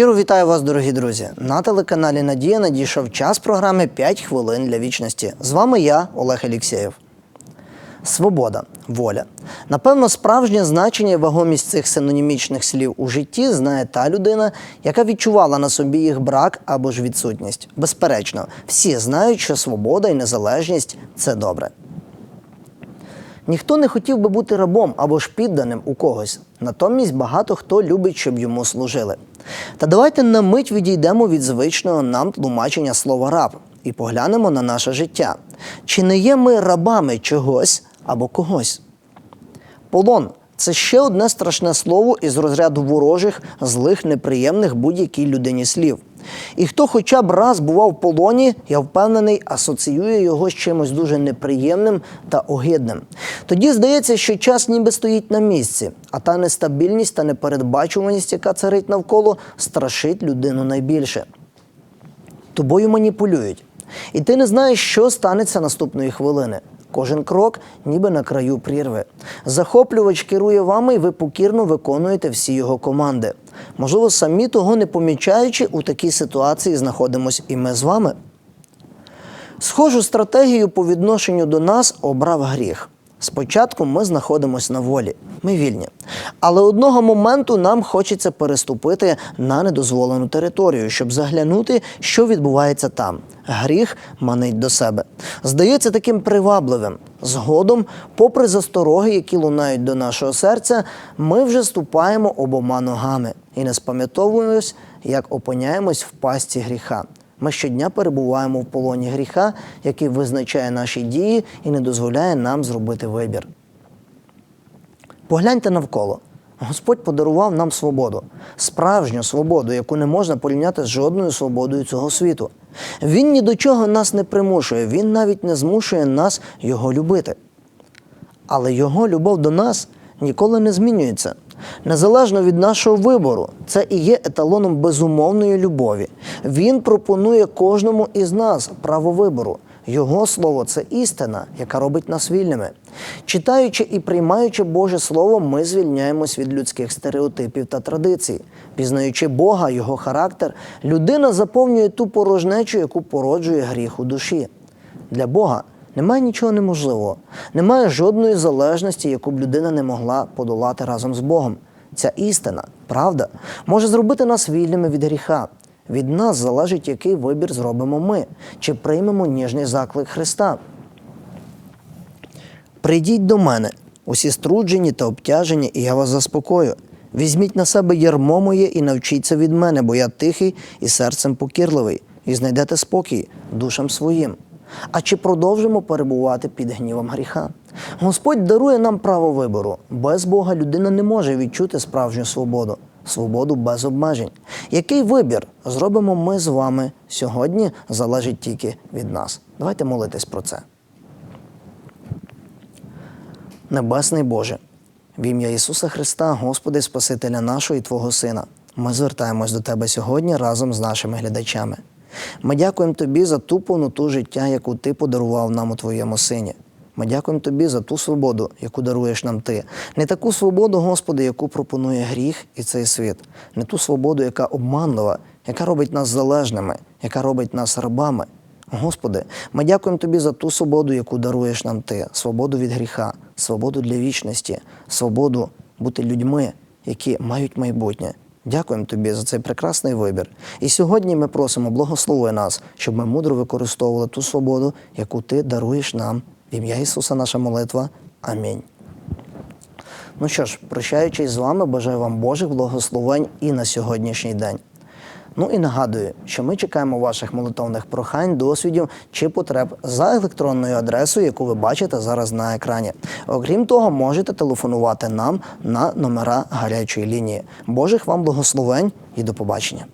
Щиро вітаю вас, дорогі друзі. На телеканалі Надія надійшов час програми «5 хвилин для вічності. З вами я, Олег Алєксєєв. Свобода, воля. Напевно, справжнє значення і вагомість цих синонімічних слів у житті знає та людина, яка відчувала на собі їх брак або ж відсутність. Безперечно, всі знають, що свобода і незалежність це добре. Ніхто не хотів би бути рабом або ж підданим у когось. Натомість багато хто любить, щоб йому служили. Та давайте на мить відійдемо від звичного нам тлумачення слова раб і поглянемо на наше життя. Чи не є ми рабами чогось або когось? Полон це ще одне страшне слово із розряду ворожих, злих, неприємних будь-якій людині слів. І хто хоча б раз бував в полоні, я впевнений, асоціює його з чимось дуже неприємним та огидним. Тоді здається, що час ніби стоїть на місці, а та нестабільність та непередбачуваність, яка царить навколо, страшить людину найбільше. Тобою маніпулюють. І ти не знаєш, що станеться наступної хвилини. Кожен крок ніби на краю прірви. Захоплювач керує вами, і ви покірно виконуєте всі його команди. Можливо, самі того не помічаючи, у такій ситуації знаходимось і ми з вами. Схожу стратегію по відношенню до нас обрав гріх. Спочатку ми знаходимося на волі, ми вільні. Але одного моменту нам хочеться переступити на недозволену територію, щоб заглянути, що відбувається там. Гріх манить до себе. Здається таким привабливим. Згодом, попри застороги, які лунають до нашого серця, ми вже ступаємо обома ногами і не спам'ятовуємось, як опиняємось в пастці гріха. Ми щодня перебуваємо в полоні гріха, який визначає наші дії і не дозволяє нам зробити вибір. Погляньте навколо. Господь подарував нам свободу, справжню свободу, яку не можна порівняти з жодною свободою цього світу. Він ні до чого нас не примушує, він навіть не змушує нас його любити. Але його любов до нас ніколи не змінюється. Незалежно від нашого вибору, це і є еталоном безумовної любові. Він пропонує кожному із нас право вибору. Його слово це істина, яка робить нас вільними. Читаючи і приймаючи Боже Слово, ми звільняємось від людських стереотипів та традицій. Пізнаючи Бога, його характер, людина заповнює ту порожнечу, яку породжує гріх у душі. Для Бога немає нічого неможливого, немає жодної залежності, яку б людина не могла подолати разом з Богом. Ця істина, правда, може зробити нас вільними від гріха. Від нас залежить, який вибір зробимо ми, чи приймемо ніжний заклик Христа. Прийдіть до мене, усі струджені та обтяжені, і я вас заспокою. Візьміть на себе ярмо моє і навчіться від мене, бо я тихий і серцем покірливий, і знайдете спокій душам своїм. А чи продовжимо перебувати під гнівом гріха? Господь дарує нам право вибору. Без Бога людина не може відчути справжню свободу, свободу без обмежень. Який вибір зробимо ми з вами сьогодні, залежить тільки від нас. Давайте молитись про це. Небесний Боже, в ім'я Ісуса Христа, Господи, Спасителя нашого і Твого Сина, ми звертаємось до Тебе сьогодні разом з нашими глядачами. Ми дякуємо Тобі за ту повноту життя, яку Ти подарував нам у Твоєму Сині. Ми дякуємо Тобі за ту свободу, яку даруєш нам Ти. Не таку свободу, Господи, яку пропонує гріх і цей світ, не ту свободу, яка обманлива, яка робить нас залежними, яка робить нас рабами. Господи, ми дякуємо Тобі за ту свободу, яку даруєш нам Ти, свободу від гріха, свободу для вічності, свободу бути людьми, які мають майбутнє. Дякуємо тобі за цей прекрасний вибір. І сьогодні ми просимо, благослови нас, щоб ми мудро використовували ту свободу, яку ти даруєш нам. В ім'я Ісуса наша молитва. Амінь. Ну що ж, прощаючись з вами, бажаю вам Божих благословень і на сьогоднішній день. Ну і нагадую, що ми чекаємо ваших молитовних прохань, досвідів чи потреб за електронною адресою, яку ви бачите зараз на екрані. Окрім того, можете телефонувати нам на номера гарячої лінії. Божих вам благословень і до побачення.